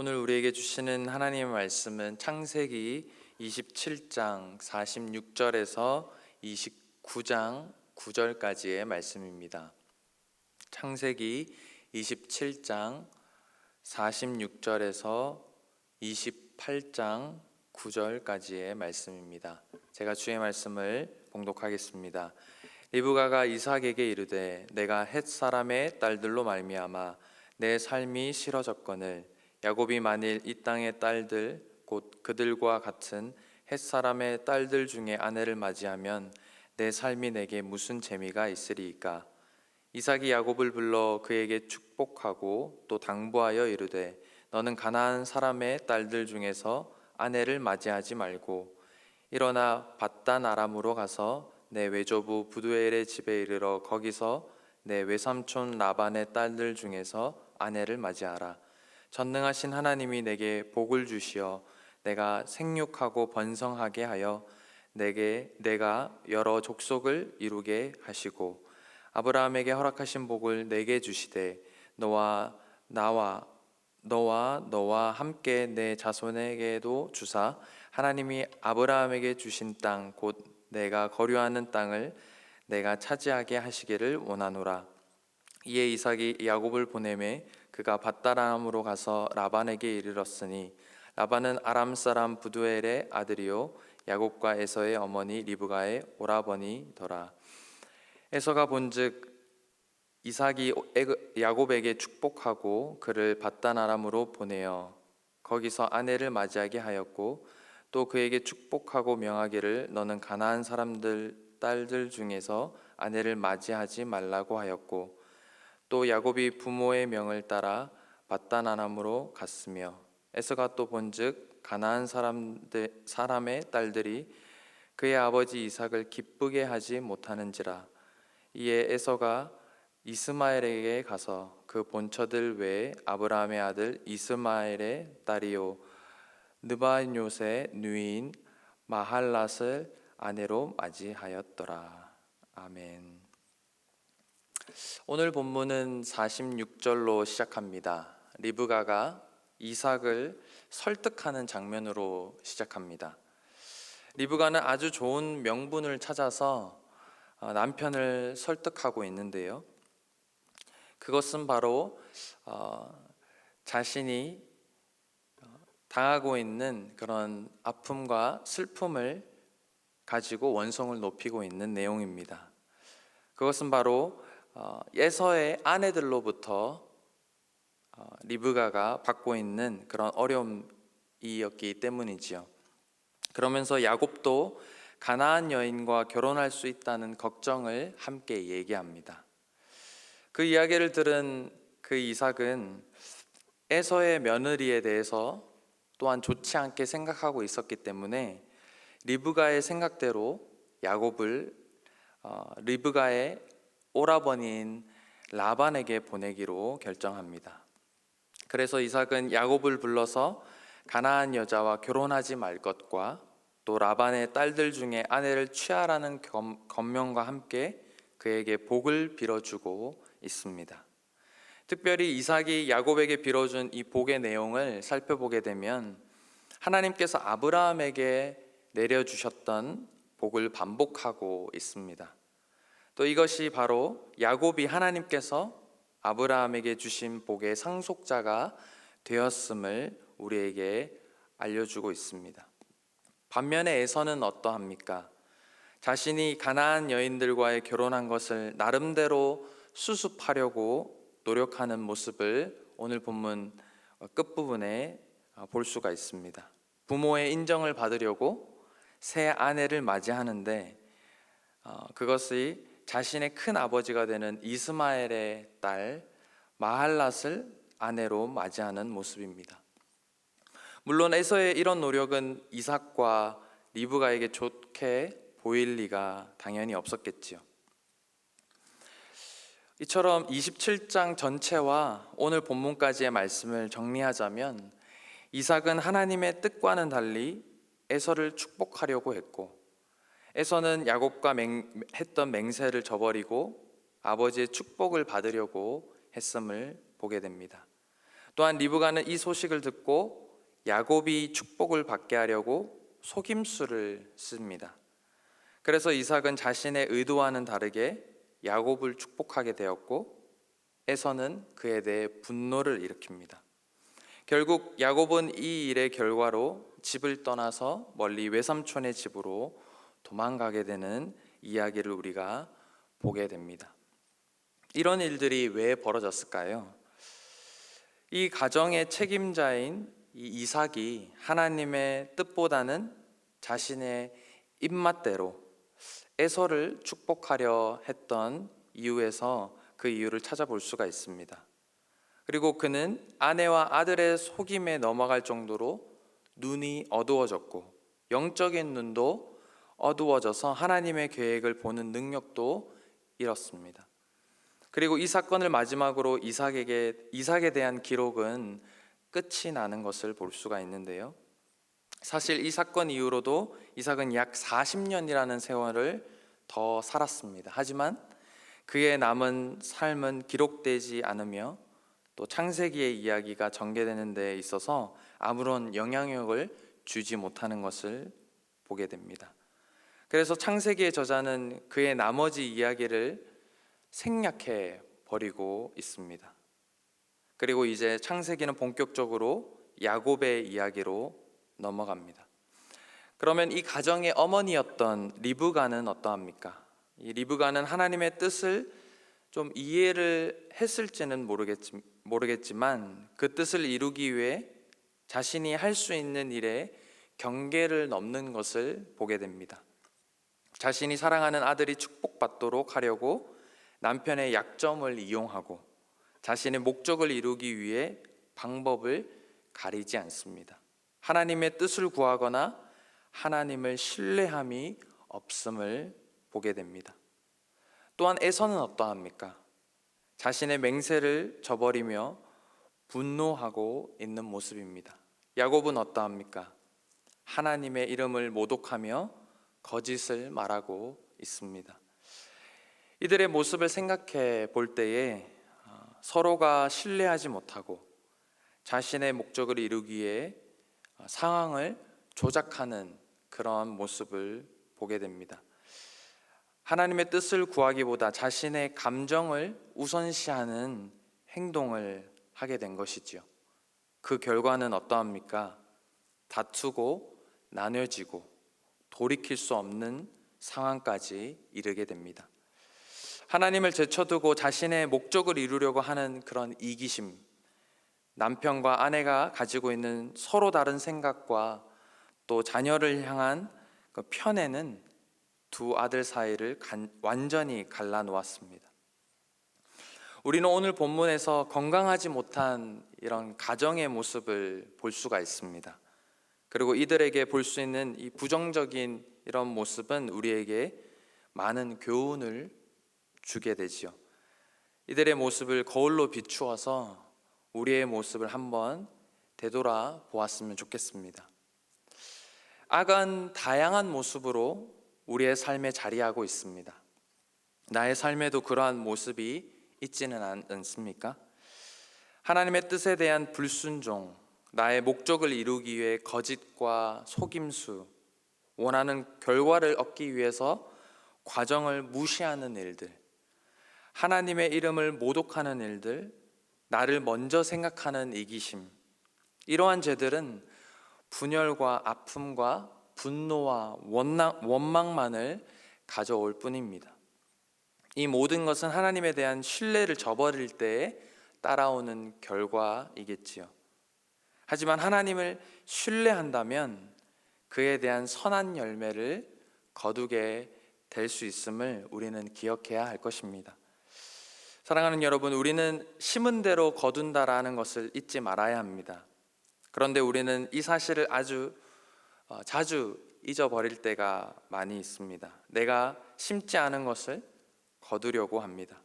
오늘 우리에게 주시는 하나님의 말씀은 창세기 27장 46절에서 29장 9절까지의 말씀입니다. 창세기 27장 46절에서 28장 9절까지의 말씀입니다. 제가 주의 말씀을 봉독하겠습니다. 리브가가 이삭에게 이르되 내가 헷 사람의 딸들로 말미암아 내 삶이 싫어졌거늘 야곱이 만일 이 땅의 딸들 곧 그들과 같은 헷 사람의 딸들 중에 아내를 맞이하면 내 삶이 내게 무슨 재미가 있으리이까? 이삭이 야곱을 불러 그에게 축복하고 또 당부하여 이르되 너는 가나안 사람의 딸들 중에서 아내를 맞이하지 말고 일어나 바단 아람으로 가서 내 외조부 부두엘의 집에 이르러 거기서 내 외삼촌 라반의 딸들 중에서 아내를 맞이하라 전능하신 하나님이 내게 복을 주시어 내가 생육하고 번성하게 하여 내게 내가 여러 족속을 이루게 하시고 아브라함에게 허락하신 복을 내게 주시되 너와 나와 너와 너와 함께 내 자손에게도 주사 하나님이 아브라함에게 주신 땅 곧 내가 거류하는 땅을 내가 차지하게 하시기를 원하노라. 이에 이삭이 야곱을 보내매 그가 밧다람으로 가서 라반에게 이르렀으니 라반은 아람 사람 부두엘의 아들이요 야곱과 에서의 어머니 리브가의 오라버니더라. 에서가 본즉 이삭이 야곱에게 축복하고 그를 밧단 아람으로 보내어 거기서 아내를 맞이하게 하였고 또 그에게 축복하고 명하기를 너는 가나안 사람들 딸들 중에서 아내를 맞이하지 말라고 하였고 또 야곱이 부모의 명을 따라 아람으로 갔으며 에서가 또 본즉 가나안 사람들 사람의 딸들이 그의 아버지 이삭을 기쁘게 하지 못하는지라 이에 에서가 이스마엘에게 가서 그 본처들 외에 아브라함의 아들 이스마엘의 딸이요 느바뇨스의 누이인 마할랏을 아내로 맞이하였더라. 아멘. 오늘 본문은 46절로 시작합니다. 리브가가 이삭을 설득하는 장면으로 시작합니다. 리브가는 아주 좋은 명분을 찾아서 어, 남편을 설득하고 있는데요. 그것은 바로 어, 자신이 당하고 있는 그런 아픔과 슬픔을 가지고 원성을 높이고 있는 내용입니다. 그것은 바로 어, 예서의 아내들로부터 어, 리브가가 받고 있는 그런 어려움이었기 때문이지요. 그러면서 야곱도 가나안 여인과 결혼할 수 있다는 걱정을 함께 얘기합니다. 그 이야기를 들은 그 이삭은 에서의 며느리에 대해서 또한 좋지 않게 생각하고 있었기 때문에 리브가의 생각대로 야곱을 어, 리브가의 오라버니인 라반에게 보내기로 결정합니다. 그래서 이삭은 야곱을 불러서 가나안 여자와 결혼하지 말 것과 또 라반의 딸들 중에 아내를 취하라는 검명과 함께 그에게 복을 빌어주고 있습니다. 특별히 이삭이 야곱에게 빌어준 이 복의 내용을 살펴보게 되면 하나님께서 아브라함에게 내려주셨던 복을 반복하고 있습니다. 또 이것이 바로 야곱이 하나님께서 아브라함에게 주신 복의 상속자가 되었음을 우리에게 알려주고 있습니다. 반면에 에서는 어떠합니까? 자신이 가나안 여인들과의 결혼한 것을 나름대로 수습하려고 노력하는 모습을 오늘 본문 끝부분에 볼 수가 있습니다. 부모의 인정을 받으려고 새 아내를 맞이하는데 어, 그것이 자신의 큰 아버지가 되는 이스마엘의 딸 마할랏을 아내로 맞이하는 모습입니다. 물론 에서의 이런 노력은 이삭과 리브가에게 좋게 보일 리가 당연히 없었겠지요. 이처럼 27장 전체와 오늘 본문까지의 말씀을 정리하자면 이삭은 하나님의 뜻과는 달리 에서를 축복하려고 했고 에서는 야곱과 맹, 했던 맹세를 저버리고 아버지의 축복을 받으려고 했음을 보게 됩니다. 또한 리브가는 이 소식을 듣고 야곱이 축복을 받게 하려고 속임수를 씁니다. 그래서 이삭은 자신의 의도와는 다르게 야곱을 축복하게 되었고 에서는 그에 대해 분노를 일으킵니다. 결국 야곱은 이 일의 결과로 집을 떠나서 멀리 외삼촌의 집으로 도망가게 되는 이야기를 우리가 보게 됩니다. 이런 일들이 왜 벌어졌을까요? 이 가정의 책임자인 이 이삭이 하나님의 뜻보다는 자신의 입맛대로 에서를 축복하려 했던 이유에서 그 이유를 찾아볼 수가 있습니다. 그리고 그는 아내와 아들의 속임에 넘어갈 정도로 눈이 어두워졌고 영적인 눈도 어두워져서 하나님의 계획을 보는 능력도 잃었습니다. 그리고 이 사건을 마지막으로 이삭에게 이삭에 대한 기록은 끝이 나는 것을 볼 수가 있는데요. 사실 이 사건 이후로도 이삭은 약 40년이라는 세월을 더 살았습니다. 하지만 그의 남은 삶은 기록되지 않으며 또 창세기의 이야기가 전개되는 데 있어서 아무런 영향력을 주지 못하는 것을 보게 됩니다. 그래서 창세기의 저자는 그의 나머지 이야기를 생략해 버리고 있습니다. 그리고 이제 창세기는 본격적으로 야곱의 이야기로 넘어갑니다. 그러면 이 가정의 어머니였던 리브가는 어떠합니까? 이 리브가는 하나님의 뜻을 좀 이해를 했을지는 모르겠지, 모르겠지만 그 뜻을 이루기 위해 자신이 할 수 있는 일에 경계를 넘는 것을 보게 됩니다. 자신이 사랑하는 아들이 축복받도록 하려고 남편의 약점을 이용하고 자신의 목적을 이루기 위해 방법을 가리지 않습니다. 하나님의 뜻을 구하거나 하나님을 신뢰함이 없음을 보게 됩니다. 또한 에서는 어떠합니까? 자신의 맹세를 저버리며 분노하고 있는 모습입니다. 야곱은 어떠합니까? 하나님의 이름을 모독하며 거짓을 말하고 있습니다. 이들의 모습을 생각해 볼 때에 어, 서로가 신뢰하지 못하고 자신의 목적을 이루기 위해 어, 상황을 조작하는 그런 모습을 보게 됩니다. 하나님의 뜻을 구하기보다 자신의 감정을 우선시하는 행동을 하게 된 것이지요. 그 결과는 어떠합니까? 다투고 나눠지고 돌이킬 수 없는 상황까지 이르게 됩니다. 하나님을 제쳐두고 자신의 목적을 이루려고 하는 그런 이기심, 남편과 아내가 가지고 있는 서로 다른 생각과 또 자녀를 향한 그 편에는 두 아들 사이를 간, 완전히 갈라 놓았습니다. 우리는 오늘 본문에서 건강하지 못한 이런 가정의 모습을 볼 수가 있습니다. 그리고 이들에게 볼 수 있는 이 부정적인 이런 모습은 우리에게 많은 교훈을 주게 되지요. 이들의 모습을 거울로 비추어서 우리의 모습을 한번 되돌아 보았으면 좋겠습니다. 악은 다양한 모습으로 우리의 삶에 자리하고 있습니다. 나의 삶에도 그러한 모습이 있지는 않습니까? 하나님의 뜻에 대한 불순종, 나의 목적을 이루기 위해 거짓과 속임수, 원하는 결과를 얻기 위해서 과정을 무시하는 일들, 하나님의 이름을 모독하는 일들, 나를 먼저 생각하는 이기심, 이러한 죄들은 분열과 아픔과 분노와 원망, 원망만을 가져올 뿐입니다. 이 모든 것은 하나님에 대한 신뢰를 저버릴 때에 따라오는 결과이겠지요. 하지만 하나님을 신뢰한다면 그에 대한 선한 열매를 거두게 될 수 있음을 우리는 기억해야 할 것입니다. 사랑하는 여러분, 우리는 심은 대로 거둔다라는 것을 잊지 말아야 합니다. 그런데 우리는 이 사실을 아주 어, 자주 잊어버릴 때가 많이 있습니다. 내가 심지 않은 것을 거두려고 합니다.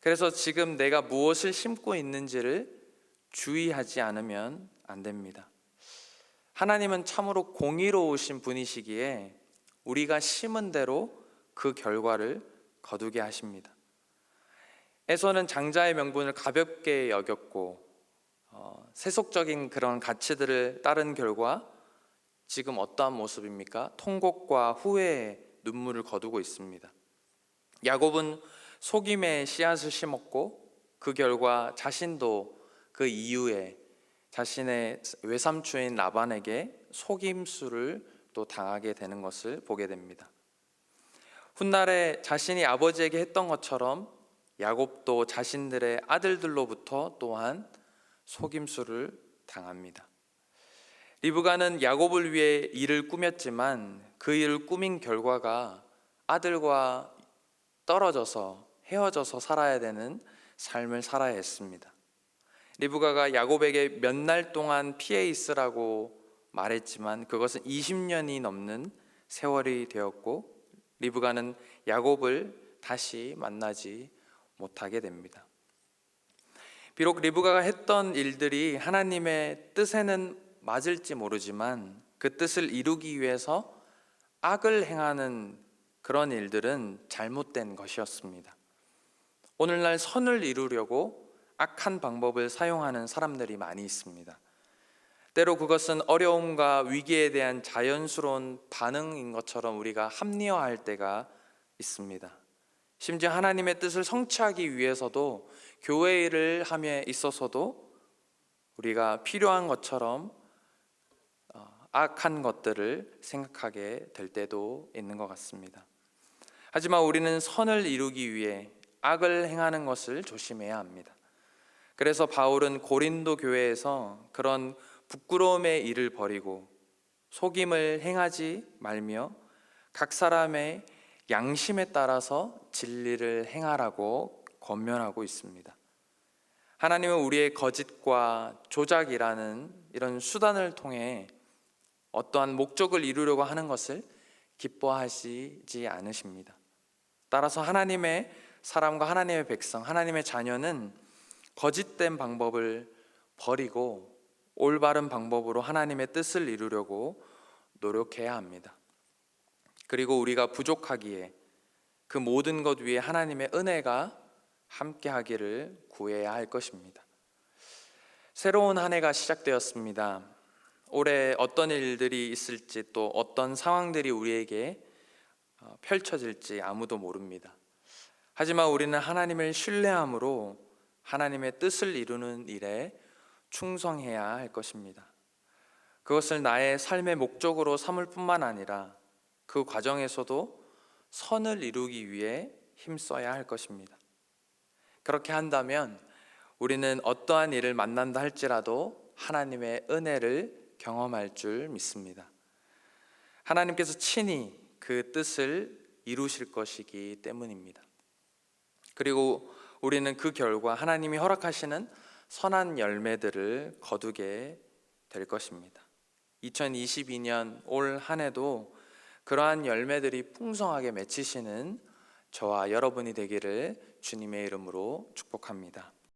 그래서 지금 내가 무엇을 심고 있는지를 주의하지 않으면 안 됩니다. 하나님은 참으로 공의로우신 분이시기에 우리가 심은 대로 그 결과를 거두게 하십니다. 에서는 장자의 명분을 가볍게 여겼고 어, 세속적인 그런 가치들을 따른 결과 지금 어떠한 모습입니까? 통곡과 후회의 눈물을 거두고 있습니다. 야곱은 속임의 씨앗을 심었고 그 결과 자신도 그 이후에 자신의 외삼촌인 라반에게 속임수를 또 당하게 되는 것을 보게 됩니다. 훗날에 자신이 아버지에게 했던 것처럼 야곱도 자신들의 아들들로부터 또한 속임수를 당합니다. 리브가는 야곱을 위해 일을 꾸몄지만 그 일을 꾸민 결과가 아들과 떨어져서 헤어져서 살아야 되는 삶을 살아야 했습니다. 리브가가 야곱에게 몇 날 동안 피해 있으라고 말했지만 그것은 20년이 넘는 세월이 되었고 리브가는 야곱을 다시 만나지 못하게 됩니다. 비록 리브가가 했던 일들이 하나님의 뜻에는 맞을지 모르지만 그 뜻을 이루기 위해서 악을 행하는 그런 일들은 잘못된 것이었습니다. 오늘날 선을 이루려고 악한 방법을 사용하는 사람들이 많이 있습니다. 때로 그것은 어려움과 위기에 대한 자연스러운 반응인 것처럼 우리가 합리화할 때가 있습니다. 심지어 하나님의 뜻을 성취하기 위해서도 교회 일을 함에 있어서도 우리가 필요한 것처럼 어, 악한 것들을 생각하게 될 때도 있는 것 같습니다. 하지만 우리는 선을 이루기 위해 악을 행하는 것을 조심해야 합니다. 그래서 바울은 고린도 교회에서 그런 부끄러움의 일을 버리고 속임을 행하지 말며 각 사람의 양심에 따라서 진리를 행하라고 권면하고 있습니다. 하나님은 우리의 거짓과 조작이라는 이런 수단을 통해 어떠한 목적을 이루려고 하는 것을 기뻐하시지 않으십니다. 따라서 하나님의 사람과 하나님의 백성, 하나님의 자녀는 거짓된 방법을 버리고 올바른 방법으로 하나님의 뜻을 이루려고 노력해야 합니다. 그리고 우리가 부족하기에 그 모든 것 위에 하나님의 은혜가 함께 하기를 구해야 할 것입니다. 새로운 한 해가 시작되었습니다. 올해 어떤 일들이 있을지 또 어떤 상황들이 우리에게 어, 펼쳐질지 아무도 모릅니다. 하지만 우리는 하나님을 신뢰함으로 하나님의 뜻을 이루는 일에 충성해야 할 것입니다. 그것을 나의 삶의 목적으로 삼을 뿐만 아니라 그 과정에서도 선을 이루기 위해 힘써야 할 것입니다. 그렇게 한다면 우리는 어떠한 일을 만난다 할지라도 하나님의 은혜를 경험할 줄 믿습니다. 하나님께서 친히 그 뜻을 이루실 것이기 때문입니다. 그리고 우리는 그 결과 하나님이 허락하시는 선한 열매들을 거두게 될 것입니다. 2022년 올 한 해도 그러한 열매들이 풍성하게 맺히시는 저와 여러분이 되기를 주님의 이름으로 축복합니다.